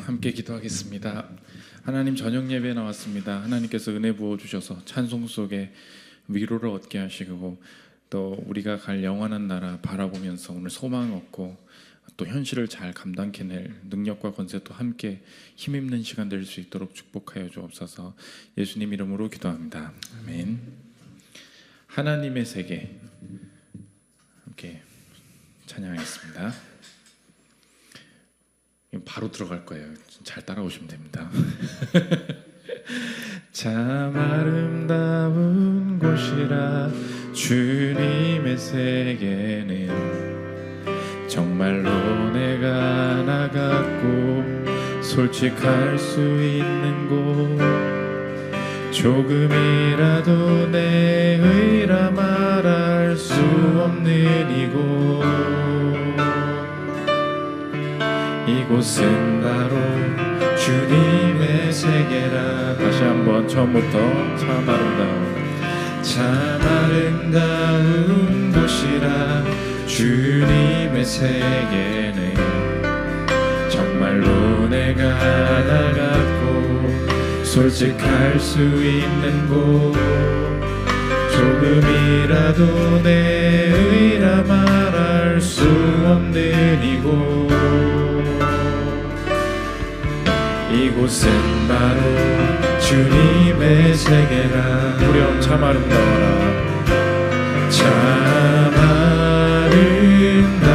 함께 기도하겠습니다. 하나님 저녁 예배 나왔습니다. 하나님께서 은혜 부어 주셔서 찬송 속에 위로를 얻게 하시고 또 우리가 갈 영원한 나라 바라보면서 오늘 소망 얻고 또 현실을 잘 감당해 낼 능력과 권세도 함께 힘입는 시간 될 수 있도록 축복하여 주옵소서. 예수님 이름으로 기도합니다. 아멘. 하나님의 세계 함께 찬양하겠습니다. 바로 들어갈 거예요. 잘 따라오시면 됩니다. 참 아름다운 곳이라 주님의 세계는 정말로 내가 나갔고 솔직할 수 있는 곳 조금이라도 내 의라 말할 수 없는 이곳 이곳은 바로 주님의 세계라. 다시 한번 처음부터 참 아름다운 참 아름다운 곳이라. 주님의 세계는 정말로 내가 나갔고 솔직할 수 있는 곳. 조금이라도 내 의라 말할 수 없는 이곳 이곳은 바로 주님의 세계라. 무렴 참 아름다워라. 참 아름다워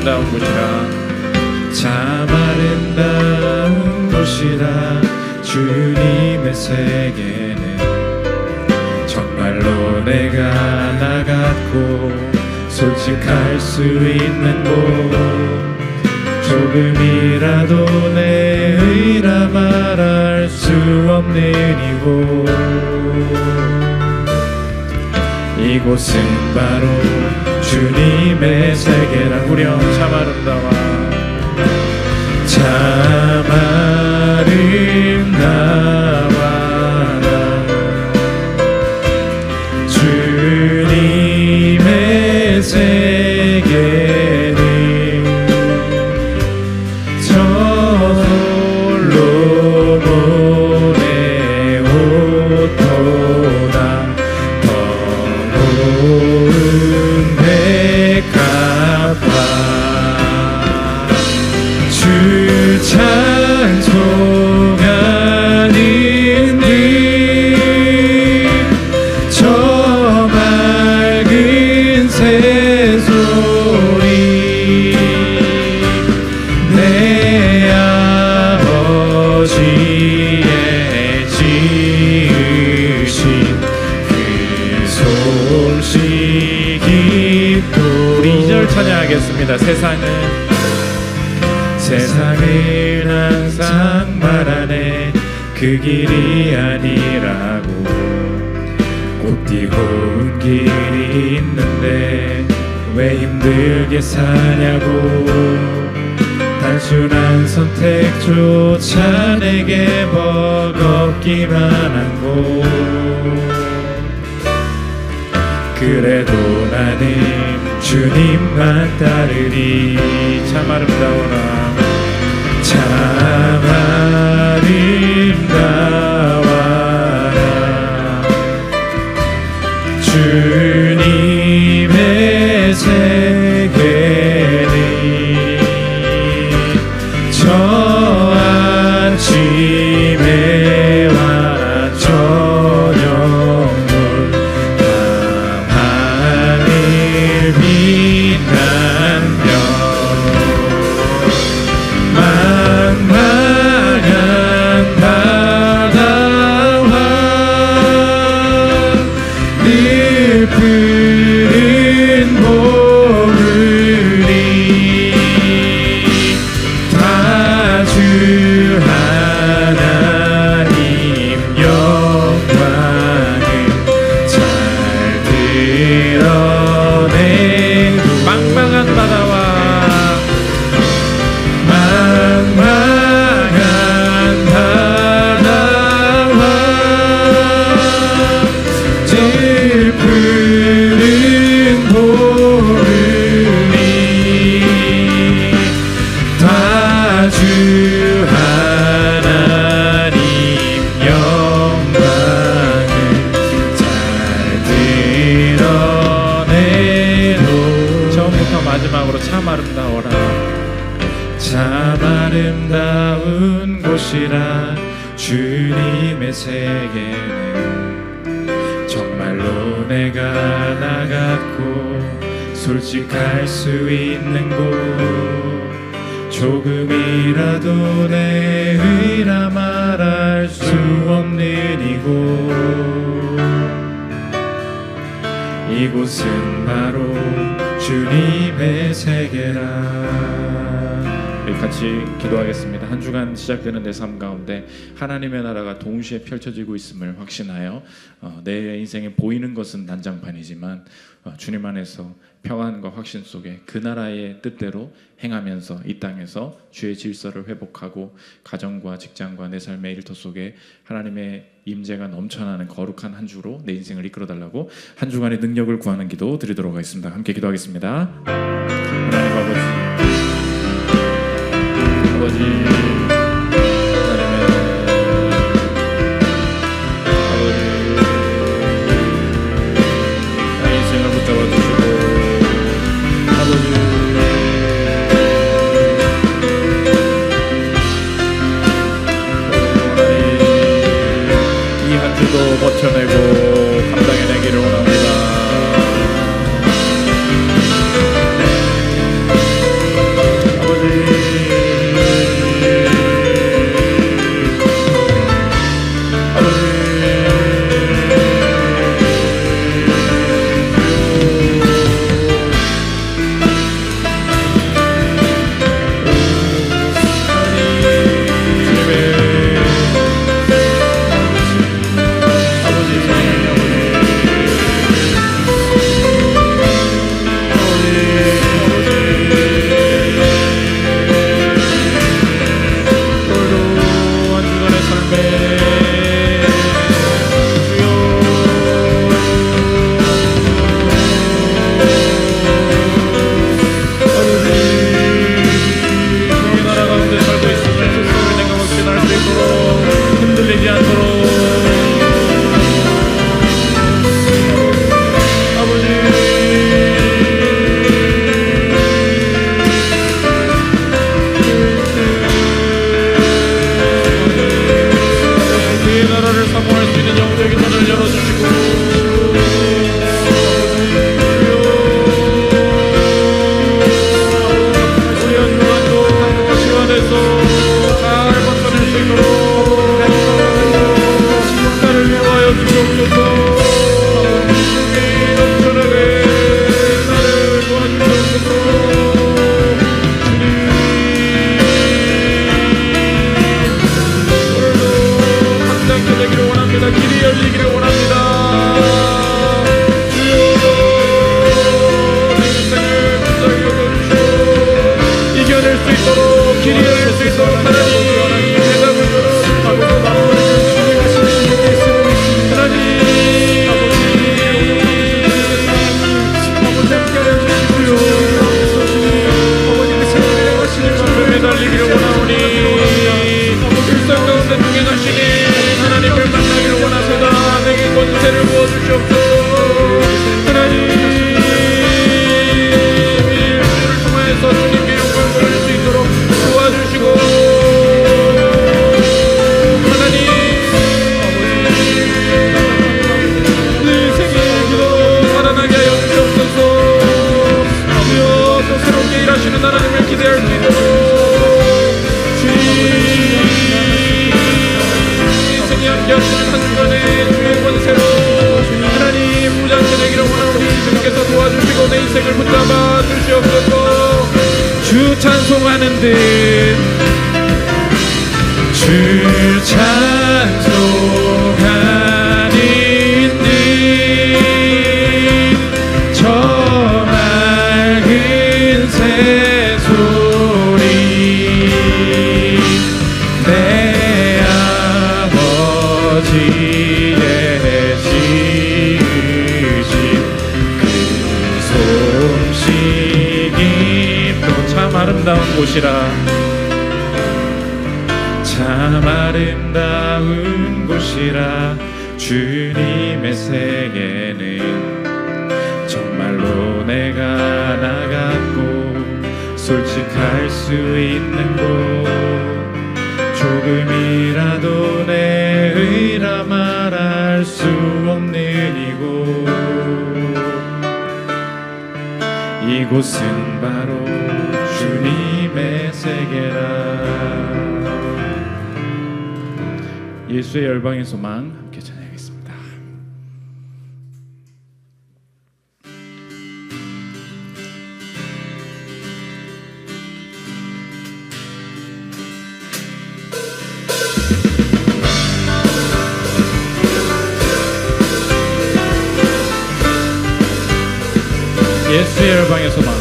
아름다운 곳이라. 참 아름다운 곳이라. 주님의 세계는 정말로 내가 나갔고 솔직할 수 있는 곳. 조금이라도 내 의라 말할 수 없는 이곳. 이곳은 바로 주님의 세계라 우렴 참 아름다워. 참 아름다워 세상은 세상을 항상 말하네. 그 길이 아니라고. 곧디고 온 길이 있는데 왜 힘들게 사냐고. 단순한 선택조차 내게 버겁기만 한곳 그래도 나는 주님만 따르리. 참 아름다워라 참 아름다워라 주 수 있는 곳. 조금이라도 내 의라 말할 수 없는 이곳. 이곳은 바로 주님의 세계라 같이 기도하겠습니다. 한 주간 시작되는 내 삶 가운데 하나님의 나라가 동시에 펼쳐지고 있음을 확신하여 어, 내 인생에 보이는 것은 난장판이지만 어, 주님 안에서 평안과 확신 속에 그 나라의 뜻대로 행하면서 이 땅에서 주의 질서를 회복하고 가정과 직장과 내 삶의 일터 속에 하나님의 임재가 넘쳐나는 거룩한 한 주로 내 인생을 이끌어 달라고 한 주간의 능력을 구하는 기도 드리도록 하겠습니다. 함께 기도하겠습니다. 하나님 아버지 버텨내고 찬송하는 듯주 찬송하는 듯저 맑은 새소리. 내 아버지 곳이라. 참 아름다운 곳이라 주님의 세계는 정말로 내가 나갔고 솔직할 수 있는 곳. 조금이라도 내 의라 말할 수 없는 이곳. 이곳은 바로 주님의 세계라 예수의 소망 함께 찬양하겠습니다. 예수의 열방의 소망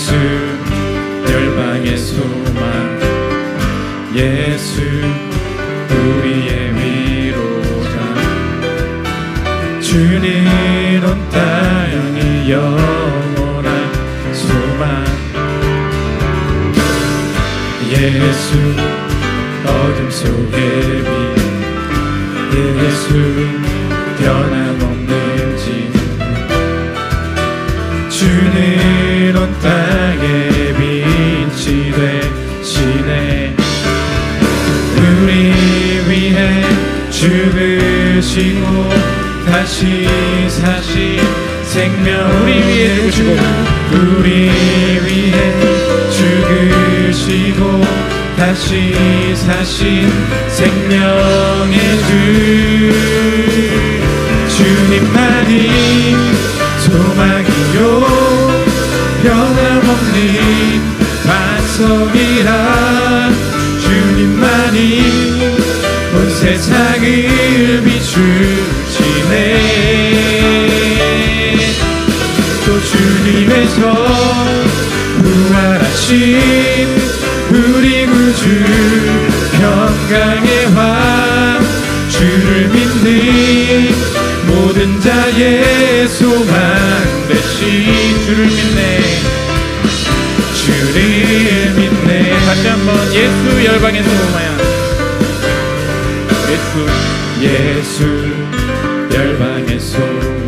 예수 열방의 소망. 예수 우리의 위로자 주는 온 땅의 영원한 소망. 예수 어둠 속의 빛 예수 변함없는 진. 주는 온땅 죽으시고 다시 사신 생명 우리 위해 죽으시고 우리 위해 죽으시고 다시 사신 생명의 주. 주님만이 소망이요 변함없는 반석이라 세상을 비추시네. 또 주님에서 부활하신 우리 구주 평강의 왕 주를 믿는 모든 자의 소망 되신 주를 믿네. 주를 믿네. 다시 한번 예수 열방의 소망 예수 예수 열방의 소망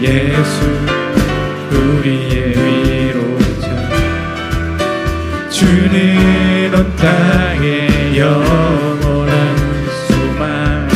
예수 우리의 위로자. 주는 온 땅의 영원한 소망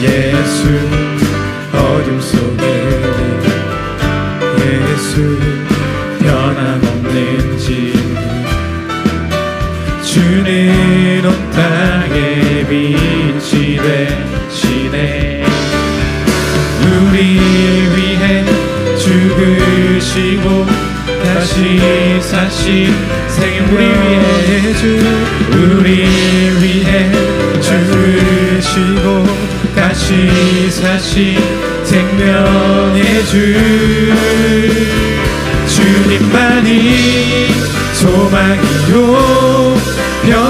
예수 어둠 속 온 땅의 빛이 되시네 우리 위해 죽으시고 다시 사신 생명 우리 위해 주. 우리 위해 죽으시고 다시 사신 생명의 주. 주님만이 소망이요. 변함없는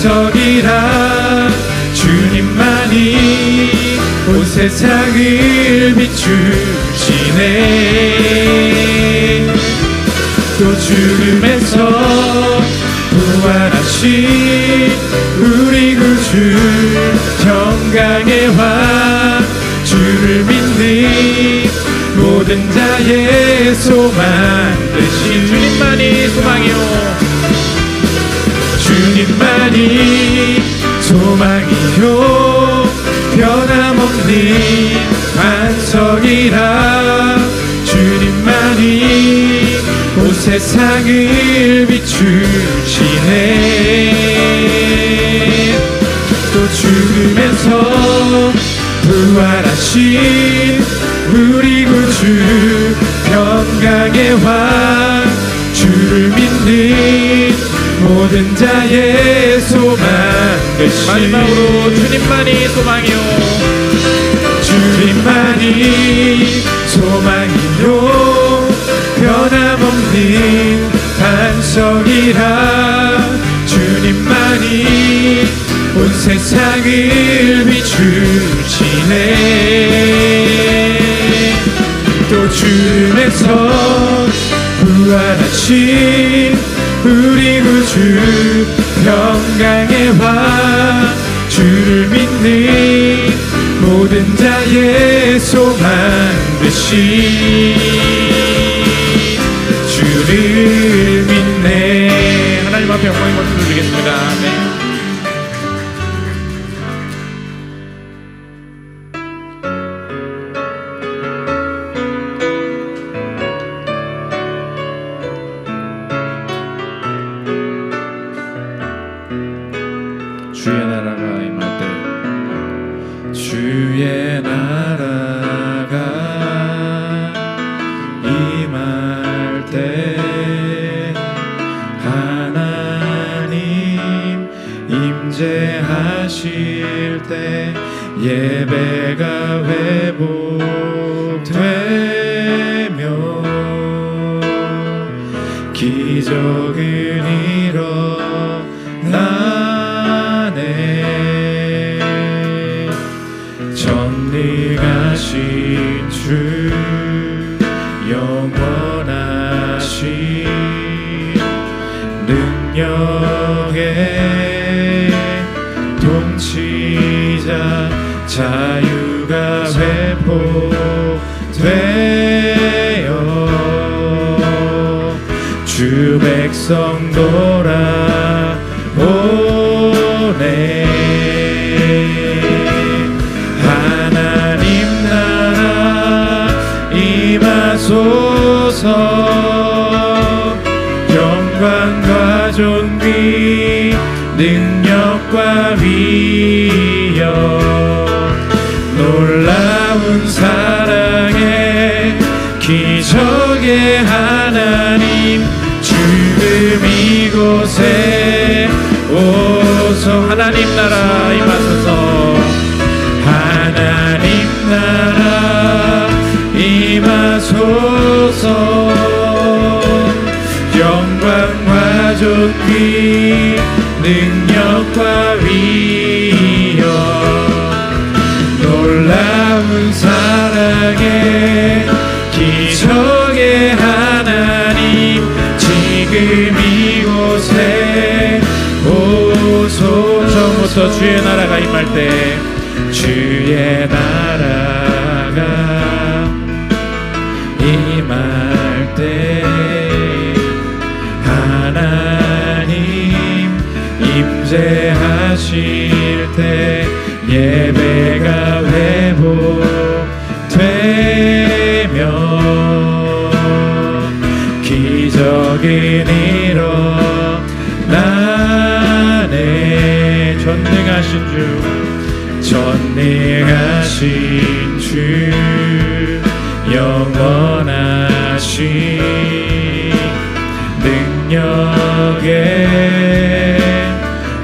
반석이라. 주님만이 온 세상을 비추시네. 또 죽음에서 부활하신 우리 구주 정강의 왕 주를 믿는 모든 자의 소망 되신 주님만이 소망이요 주님만이 소망이요. 변함없는 반석이라 주님만이 온 세상을 비추시네. 또 죽음에서 부활하신 우리 구주 평강의 왕 주를 믿는 모든 자의 소망 되신 마지막으로 주님만이 소망이요. 주님만이 소망이요. 변함없는 반석이라 주님만이 온 세상을 비추시네. 또 주님에서 부활하신 우리 구주 평강의 왕 주를 믿는 모든 자의 소망 되신 믿네 하나님 앞에 영광의 박수를 드리겠습니다 네. 주 예배가 회 자유가 회복되어 주 백성 돌아오네. 하나님 나라 임하소서. 영광과 존귀 능력과 위 기적의 하나님 지금 이곳에 오소. 하나님 나라 임하소서. 하나님 나라 임하소서. 영광과 존귀 능력과 처음부터 주의 나라가 임할 때 주의 나라가 임할 때 하나님 임재하실 때 예배가 회복되며 기적은 일어 주 전능하신 주 영원하신 능력의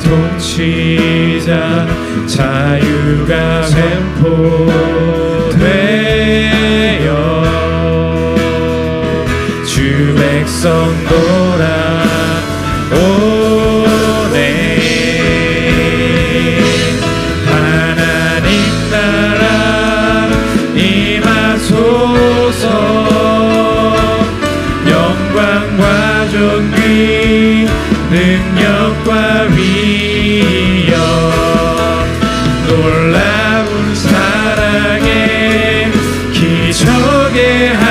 통치자 자유가 샘포되어 주 백성 돌아 능력과 위엄 놀라운 사랑의 기적의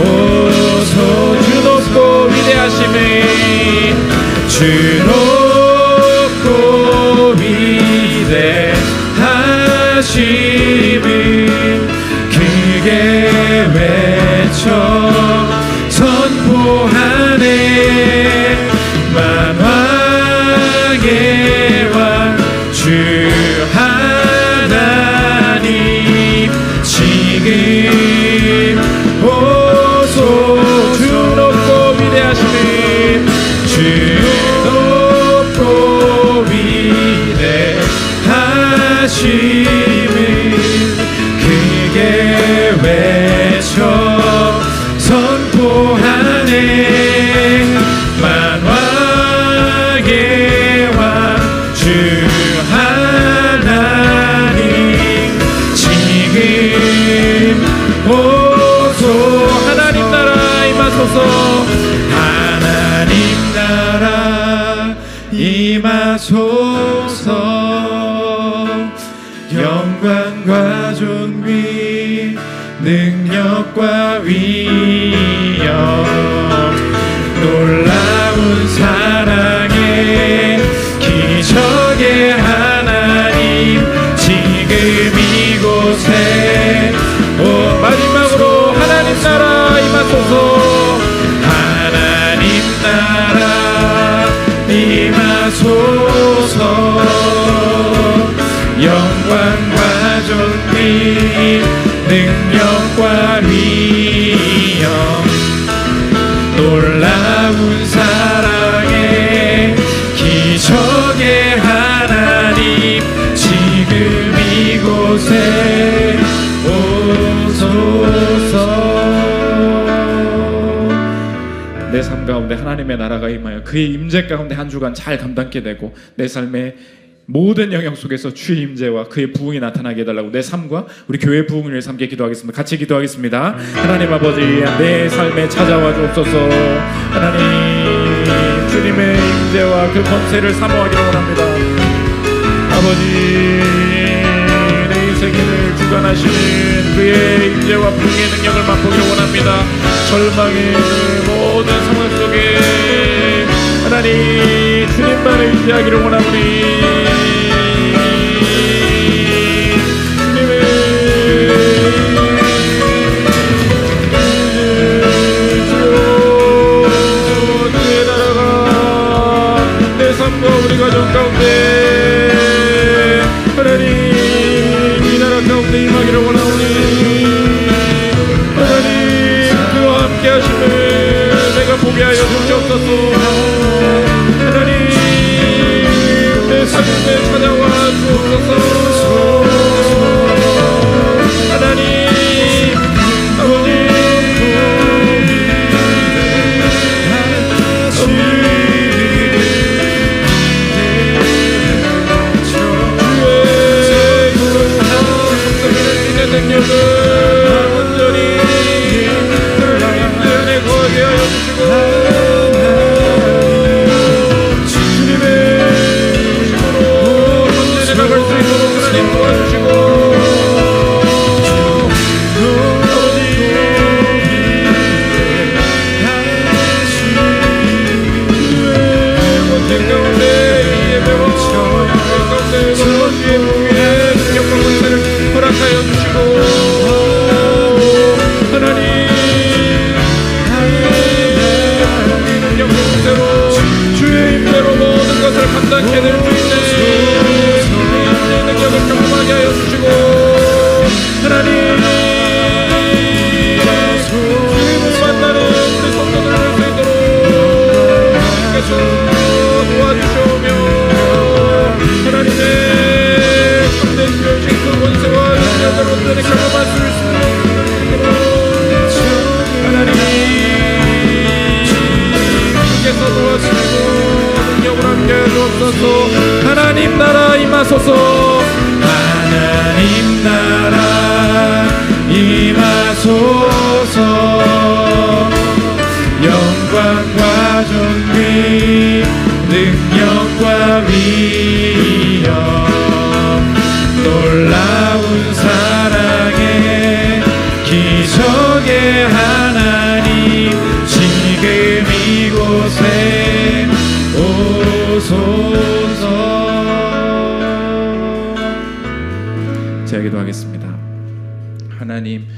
오소. 주 높고 위대하심을 주 높고 위대하심 내삶 가운데 하나님의 나라가 임하여 그의 임재 가운데 한 주간 잘 감당케 되고 내 삶의 모든 영역 속에서 주의 임재와 그의 부흥이 나타나게 해달라고 내 삶과 우리 교회 부흥을 위해 함께 기도하겠습니다. 같이 기도하겠습니다. 하나님 아버지 내 삶에 찾아와 주옵소서. 하나님 주님의 임재와 그 권세를 사모하기를 원합니다. 아버지 내 인생을 주관하시는 그의 임재와 부흥의 능력을 맛보기를 원합니다. 절망의 모든 상황 속에 하나님 주님만을 의지하기를 원하오니 이곳에 오소서 제가 기도하겠습니다. 하나님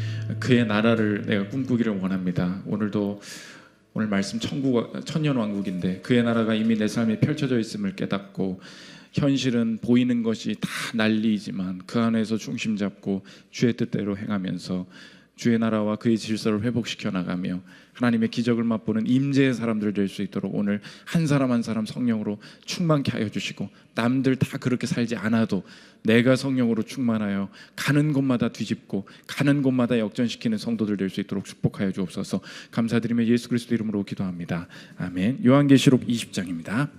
그의 나라를 내가 꿈꾸기를 원합니다. 오늘도 오늘 말씀 천국 천년 왕국인데 그의 나라가 이미 내 삶에 펼쳐져 있음을 깨닫고 현실은 보이는 것이 다 난리이지만 그 안에서 중심 잡고 주의 뜻대로 행하면서 주의 나라와 그의 질서를 회복시켜 나가며 하나님의 기적을 맛보는 임재의 사람들 될 수 있도록 오늘 한 사람 한 사람 성령으로 충만케 하여 주시고 남들 다 그렇게 살지 않아도 내가 성령으로 충만하여 가는 곳마다 뒤집고 가는 곳마다 역전시키는 성도들 될 수 있도록 축복하여 주옵소서. 감사드리며 예수 그리스도 이름으로 기도합니다. 아멘. 요한계시록 20장입니다.